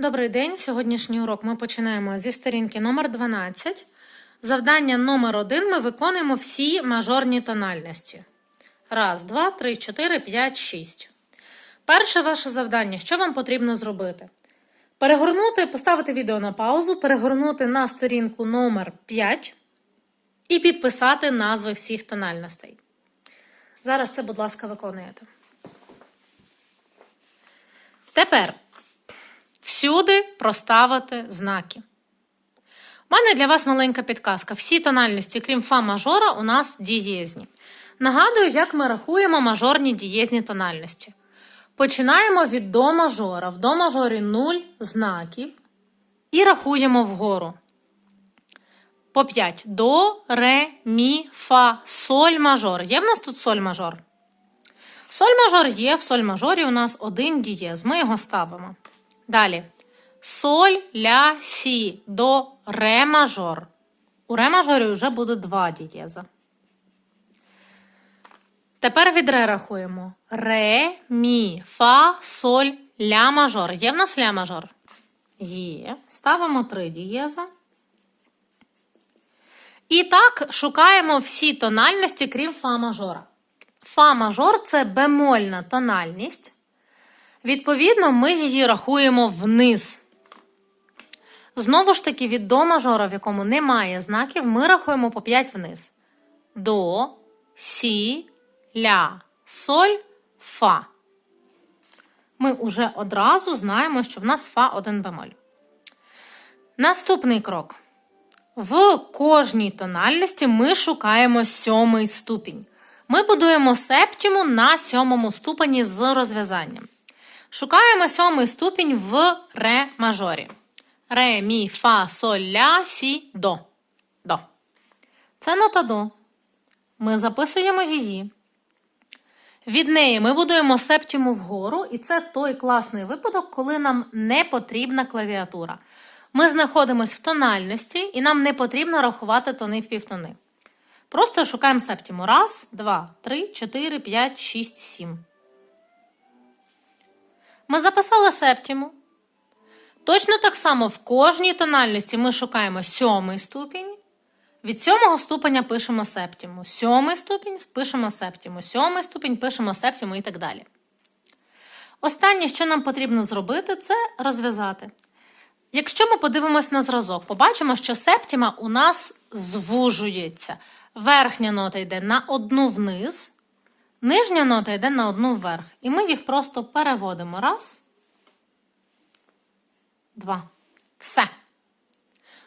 Добрий день. Сьогоднішній урок ми починаємо зі сторінки номер 12. Завдання номер 1 ми виконуємо всі мажорні тональності. Раз, два, три, чотири, п'ять, шість. Перше ваше завдання, що вам потрібно зробити? Перегорнути, поставити відео на паузу, перегорнути на сторінку номер 5 і підписати назви всіх тональностей. Зараз це, будь ласка, виконуєте. Тепер всюди проставити знаки. У мене для вас маленька підказка. Всі тональності, крім фа мажора, у нас дієзні. Нагадую, як ми рахуємо мажорні дієзні тональності. Починаємо від до мажора. В до мажорі 0 знаків і рахуємо вгору. По 5. До, ре, мі, фа, соль мажор. Є в нас тут соль мажор? Соль мажор є, в соль мажорі у нас один дієз. Ми його ставимо. Далі. Соль, ля, сі, до, ре мажор. У ре мажорі вже буде два дієза. Тепер від ре рахуємо. Ре, мі, фа, соль, ля мажор. Є в нас ля мажор? Є. Ставимо три дієза. І так шукаємо всі тональності, крім фа мажора. Фа мажор це бемольна тональність. Відповідно, ми її рахуємо вниз. Знову ж таки, від до мажора, в якому немає знаків, ми рахуємо по 5 вниз. До, сі, ля, соль, фа. Ми уже одразу знаємо, що в нас фа один бемоль. Наступний крок. В кожній тональності ми шукаємо сьомий ступінь. Ми будуємо септіму на сьомому ступені з розв'язанням. Шукаємо сьомий ступінь в ре мажорі. Ре, мі, фа, соль, ля, сі, до. До. Це нота до. Ми записуємо її. Від неї ми будуємо септіму вгору, і це той класний випадок, коли нам не потрібна клавіатура. Ми знаходимося в тональності, і нам не потрібно рахувати тони в півтони. Просто шукаємо септіму. Раз, два, три, чотири, п'ять, шість, сім. Ми записали септіму. Точно так само в кожній тональності ми шукаємо сьомий ступінь. Від сьомого ступеня пишемо септіму. Сьомий ступінь пишемо септіму. Сьомий ступінь пишемо септіму і так далі. Останнє, що нам потрібно зробити, це розв'язати. Якщо ми подивимось на зразок, побачимо, що септіма у нас звужується. Верхня нота йде на одну вниз, нижня нота йде на одну вверх. І ми їх просто переводимо. Раз, два. Все.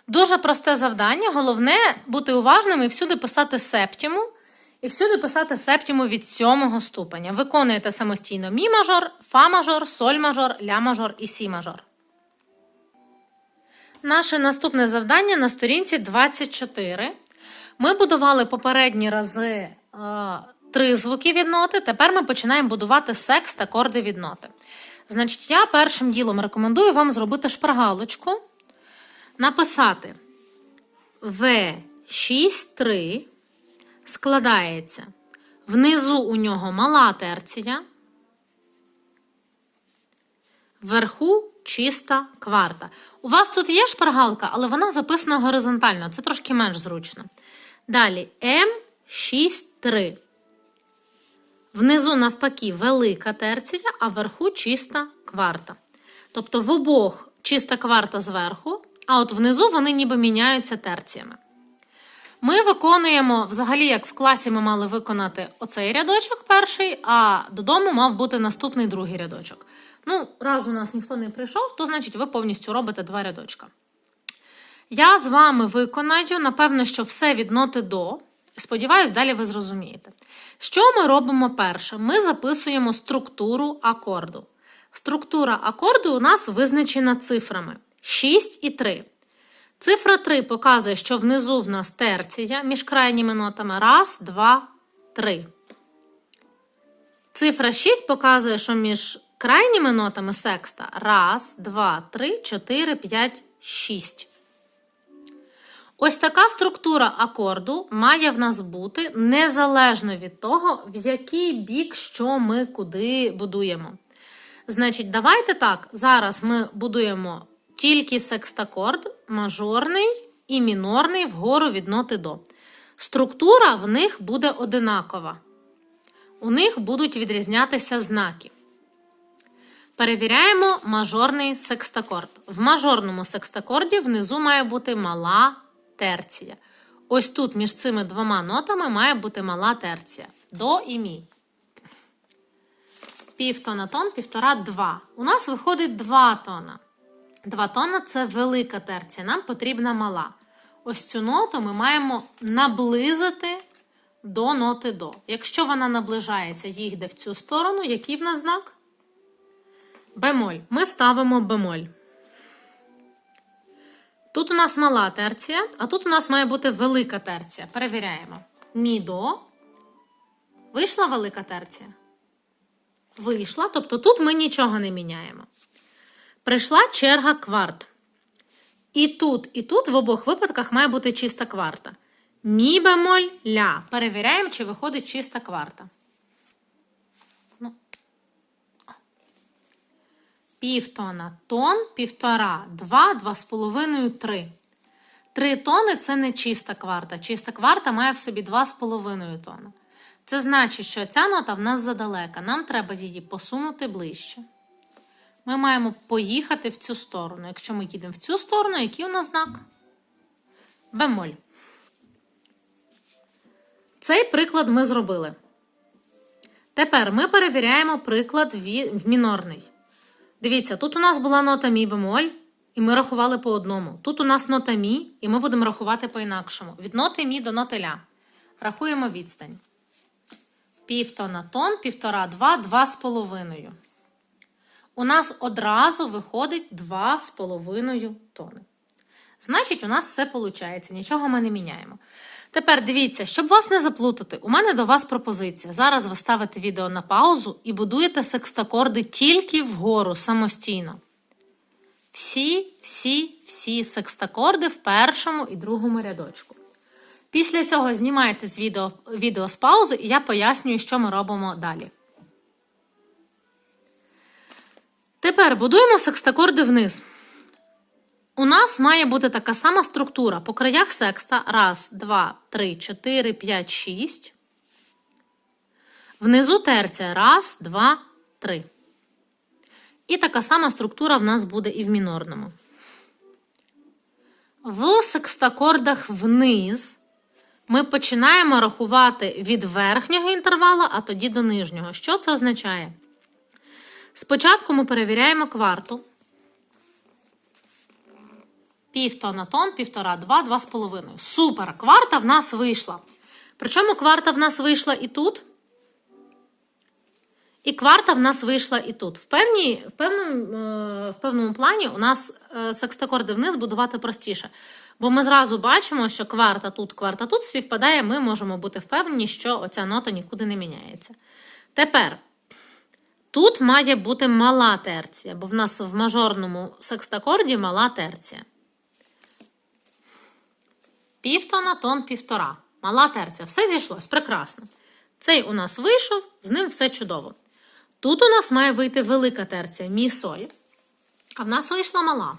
Дуже просте завдання. Головне бути уважним і всюди писати септіму. І всюди писати септіму від сьомого ступеня. Виконуєте самостійно мі мажор, фа мажор, соль мажор, ля мажор і сі мажор. Наше наступне завдання на сторінці 24. Ми будували попередні рази е, три звуки від ноти. Тепер ми починаємо будувати секст акорди від ноти. Значить, я першим ділом рекомендую вам зробити шпаргалочку, написати В6-3 складається. Внизу у нього мала терція, вверху чиста кварта. У вас тут є шпаргалка, але вона записана горизонтально, це трошки менш зручно. Далі М6-3. Внизу, навпаки, велика терція, а вверху чиста кварта. Тобто в обох чиста кварта зверху, а от внизу вони ніби міняються терціями. Ми виконуємо, взагалі, як в класі ми мали виконати оцей рядочок перший, а додому мав бути наступний другий рядочок. Ну, раз у нас ніхто не прийшов, то значить ви повністю робите два рядочка. Я з вами виконаю, напевно, що все від ноти до. Сподіваюсь, далі ви зрозумієте. Що ми робимо перше? Ми записуємо структуру акорду. Структура акорду у нас визначена цифрами 6 і 3. Цифра 3 показує, що внизу в нас терція між крайніми нотами. Раз, два, три. Цифра 6 показує, що між крайніми нотами секста раз, два, три, чотири, п'ять, шість. Ось така структура акорду має в нас бути незалежно від того, в який бік що ми куди будуємо. Значить, давайте так. Зараз ми будуємо тільки секстакорд, мажорний і мінорний вгору від ноти до. Структура в них буде одинакова. У них будуть відрізнятися знаки. Перевіряємо мажорний секстакорд. В мажорному секстакорді внизу має бути мала терція. Ось тут між цими двома нотами має бути мала терція. До і мі. Півтона тон, півтора, два. У нас виходить два тона. Два тона це велика терція. Нам потрібна мала. Ось цю ноту ми маємо наблизити до ноти до. Якщо вона наближається, їде в цю сторону, який в нас знак? Бемоль. Ми ставимо бемоль. Тут у нас мала терція, а тут у нас має бути велика терція. Перевіряємо. Мі до. Вийшла велика терція? Вийшла, тобто тут ми нічого не міняємо. Прийшла черга кварт. І тут, і тут в обох випадках має бути чиста кварта. Мі бемоль ля. Перевіряємо, чи виходить чиста кварта. Півтона тон, півтора, два, два з половиною, три. Три тони це не чиста кварта. Чиста кварта має в собі два з половиною тона. Це значить, що ця нота в нас задалека. Нам треба її посунути ближче. Ми маємо поїхати в цю сторону. Якщо ми їдемо в цю сторону, який у нас знак? Бемоль. Цей приклад ми зробили. Тепер ми перевіряємо приклад в мінорний. Дивіться, тут у нас була нота мі бемоль, і ми рахували по одному. Тут у нас нота мі, і ми будемо рахувати по-інакшому. Від ноти мі до ноти ля. Рахуємо відстань. Півтона тон, півтора, два, два з половиною. У нас одразу виходить два з половиною тони. Значить, у нас все виходить, нічого ми не міняємо. Тепер дивіться, щоб вас не заплутати, у мене до вас пропозиція. Зараз ви ставите відео на паузу і будуєте секстакорди тільки вгору самостійно. Всі, всі, всі секстакорди в першому і другому рядочку. Після цього знімаєте з відео, відео з паузи, і я пояснюю, що ми робимо далі. Тепер будуємо секстакорди вниз. У нас має бути така сама структура. По краях секста. Раз, два, три, чотири, п'ять, шість. Внизу терція. Раз, два, три. І така сама структура в нас буде і в мінорному. В секстакордах вниз ми починаємо рахувати від верхнього інтервала, а тоді до нижнього. Що це означає? Спочатку ми перевіряємо кварту. Півтона тон, півтора, два, два з половиною. Супер! Кварта в нас вийшла. Причому кварта в нас вийшла і тут. І кварта в нас вийшла і тут. В, певній, в, певному, е, в певному плані у нас е, секстакорди вниз будувати простіше. Бо ми зразу бачимо, що кварта тут, кварта тут співпадає, ми можемо бути впевнені, що оця нота нікуди не міняється. Тепер тут має бути мала терція, бо в нас в мажорному секстакорді мала терція. Півтона, тон, півтора. Мала терція. Все зійшлось. Прекрасно. Цей у нас вийшов, з ним все чудово. Тут у нас має вийти велика терція, мі соль. А в нас вийшла мала.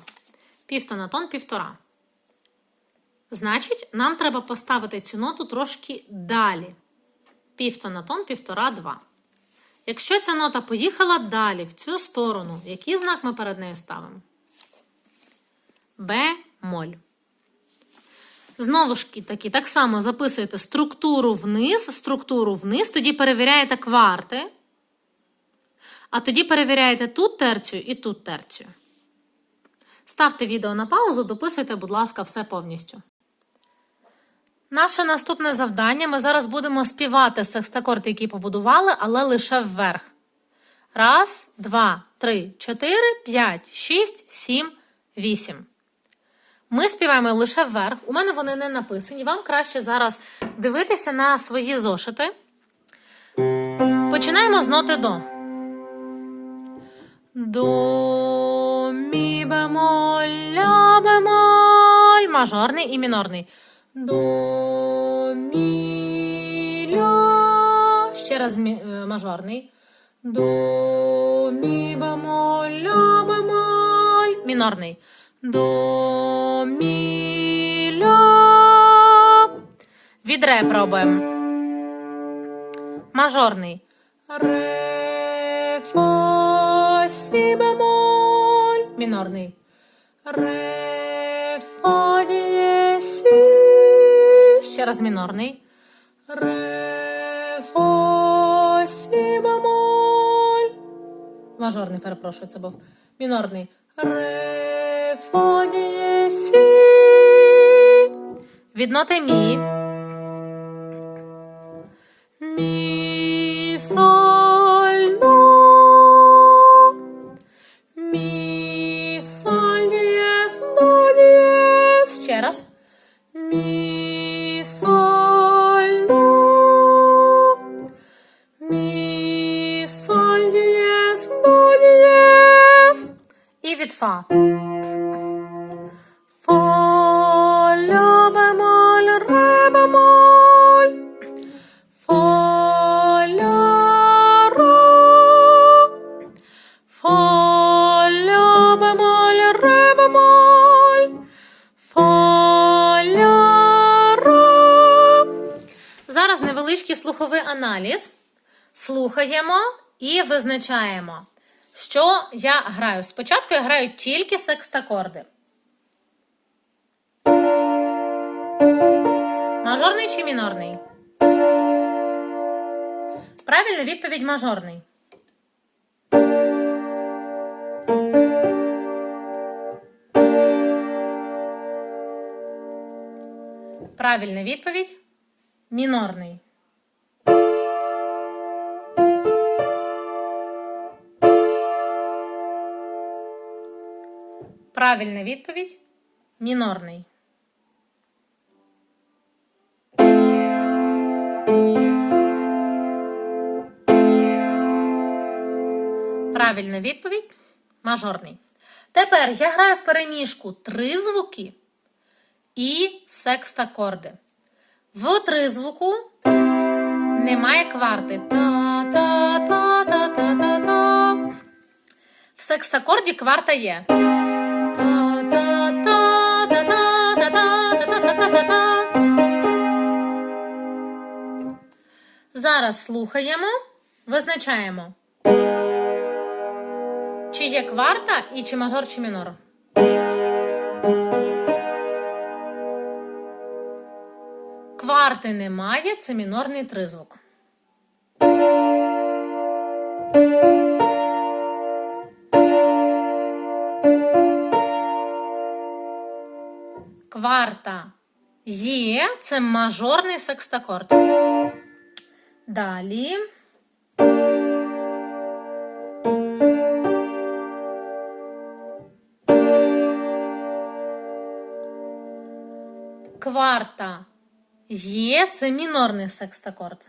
Півтона, тон, півтора. Значить, нам треба поставити цю ноту трошки далі. Півтона, тон, півтора, два. Якщо ця нота поїхала далі, в цю сторону, який знак ми перед нею ставимо? Б-моль. Знову ж таки, так само записуєте структуру вниз, структуру вниз, тоді перевіряєте кварти, а тоді перевіряєте тут терцію і тут терцію. Ставте відео на паузу, дописуйте, будь ласка, все повністю. Наше наступне завдання. Ми зараз будемо співати секстакорд, який побудували, але лише вверх. Раз, два, три, чотири, п'ять, шість, сім, вісім. Ми співаємо лише вверх. У мене вони не написані. Вам краще зараз дивитися на свої зошити. Починаємо з ноти до. До, мі бемоль, ля бемоль, мажорний і мінорний. До, мі, ля. Ще раз е, мажорний. До, мі, бемоль, ля, бемоль. Мінорний. До, мі, пробуємо. Мажорний. Ре, фа, сі, бемоль. Мінорний. Ре, фа, дієс, сі. Ще раз мінорний. Ре, фа, сі, бемоль. Мажорний, перепрошую, це був. Мінорний. Ре, Господь єсі. Від ноти слуховий аналіз. Слухаємо і визначаємо, що я граю. Спочатку я граю тільки секстакорди. Мажорний чи мінорний? Правильна відповідь мажорний. Правильна відповідь мінорний. Правильна відповідь мінорний. Правильна відповідь мажорний. Тепер я граю в переміжку три звуки і секстакорди. В тризвуку немає кварти. Та-та-та-та-та-та-та. В секстакорді кварта є. Зараз слухаємо, визначаємо. Чи є кварта і чи мажор, чи мінор. Кварти немає, це мінорний тризвук. Кварта є, це мажорний секстакорд. Далі. Кварта є, це мінорний секстакорд.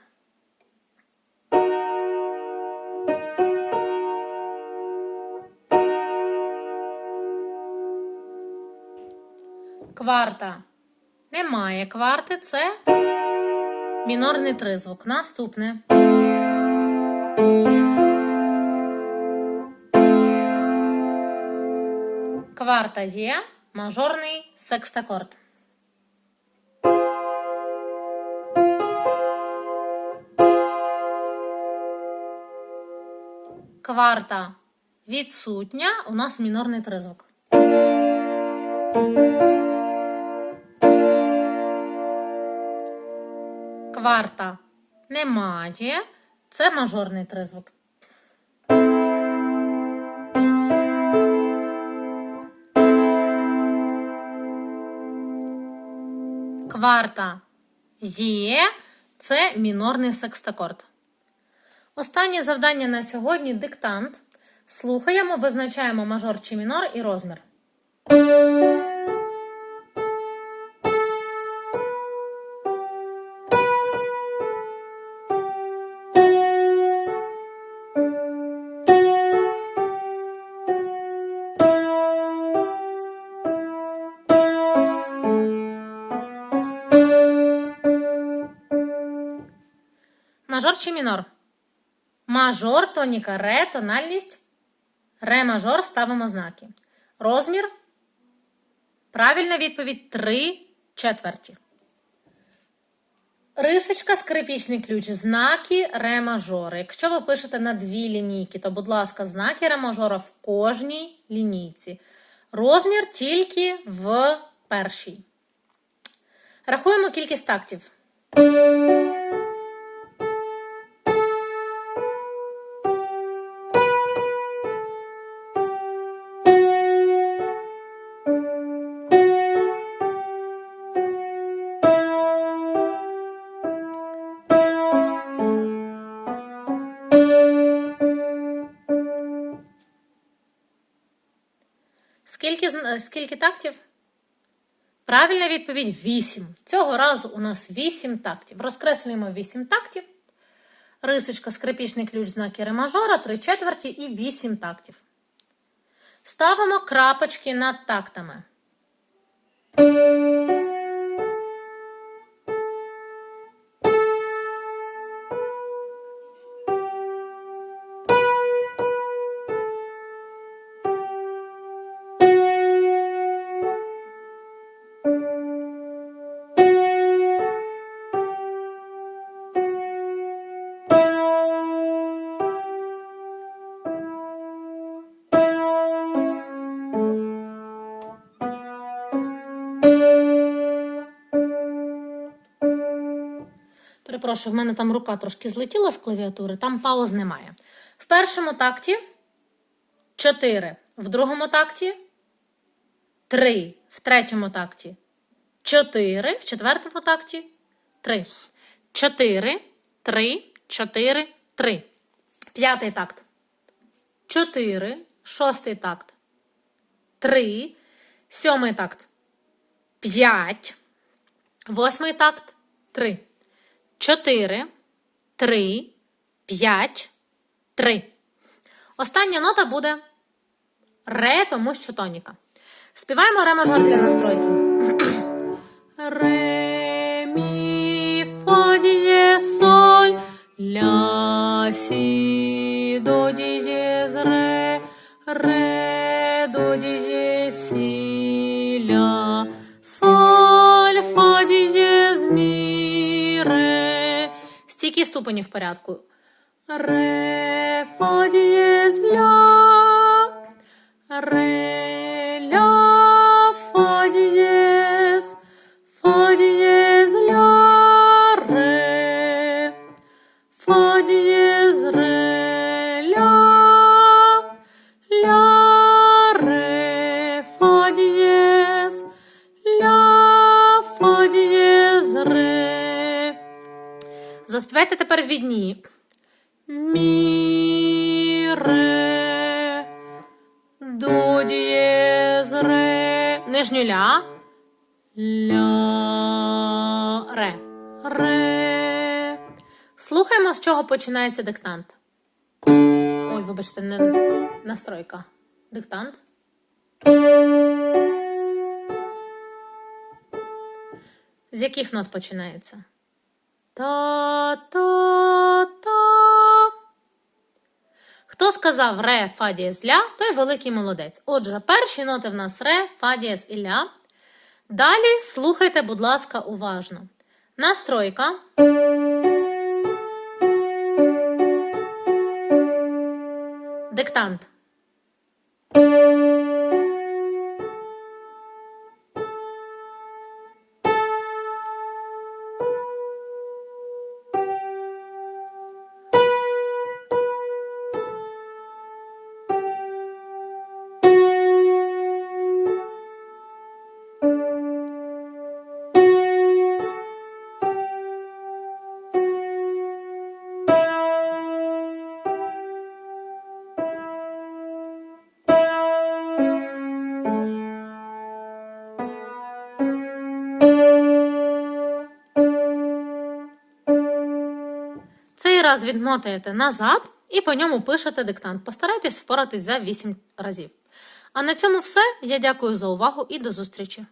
Кварта. Немає кварти, це мінорний тризвук. Наступне. Кварта є, мажорний секстакорд. Кварта відсутня, у нас мінорний тризвук. Кварта немає, це мажорний тризвук. Кварта є, це мінорний секстакорд. Останнє завдання на сьогодні диктант. Слухаємо, визначаємо мажор чи мінор і розмір. Мажор чи мінор? Мажор, тоніка, ре, тональність. Ре мажор ставимо знаки. Розмір. Правильна відповідь 3 четверті. Рисочка, скрипічний ключ, знаки ре мажора. Якщо ви пишете на дві лінійки, то, будь ласка, знаки ре мажора в кожній лінійці. Розмір тільки в першій. Рахуємо кількість тактів. Скільки, тактів? Правильна відповідь 8. Цього разу у нас 8 тактів. Розкреслюємо 8 тактів. Рисочка, скрипічний ключ, знаки ремажора, 3 четверті і 8 тактів. Ставимо крапочки над тактами. Перепрошую, в мене там рука трошки злетіла з клавіатури, там пауз немає. В першому такті 4, в другому такті 3, в третьому такті 4, в четвертому такті 3. 4, 3, 4, 3. П'ятий такт. 4, шостий такт. 3, сьомий такт. 5, восьмий такт. 3. 4, 3, 5, 3. Остання нота буде ре, тому що тоніка. Співаємо ре мажор для настройки. Ре, мі, фа, діє, соль, ля, сі, Стільки ступені в порядку. Ре, фа, дієс, ля, Тепер. Мі, до, дієз, ре. Нижню ля. Ля, ре. Ре. Слухаємо, з чого починається диктант. Ой, вибачте, не настройка. Диктант. З яких нот починається? Та-та-та. Хто сказав ре, фа, дієз, ля, той великий молодець. Отже, перші ноти в нас ре, фа, дієз і ля. Далі слухайте, будь ласка, уважно. Настройка. Диктант. Раз відмотаєте назад і по ньому пишете диктант. Постарайтесь впоратись за 8 разів. А на цьому все. Я дякую за увагу і до зустрічі!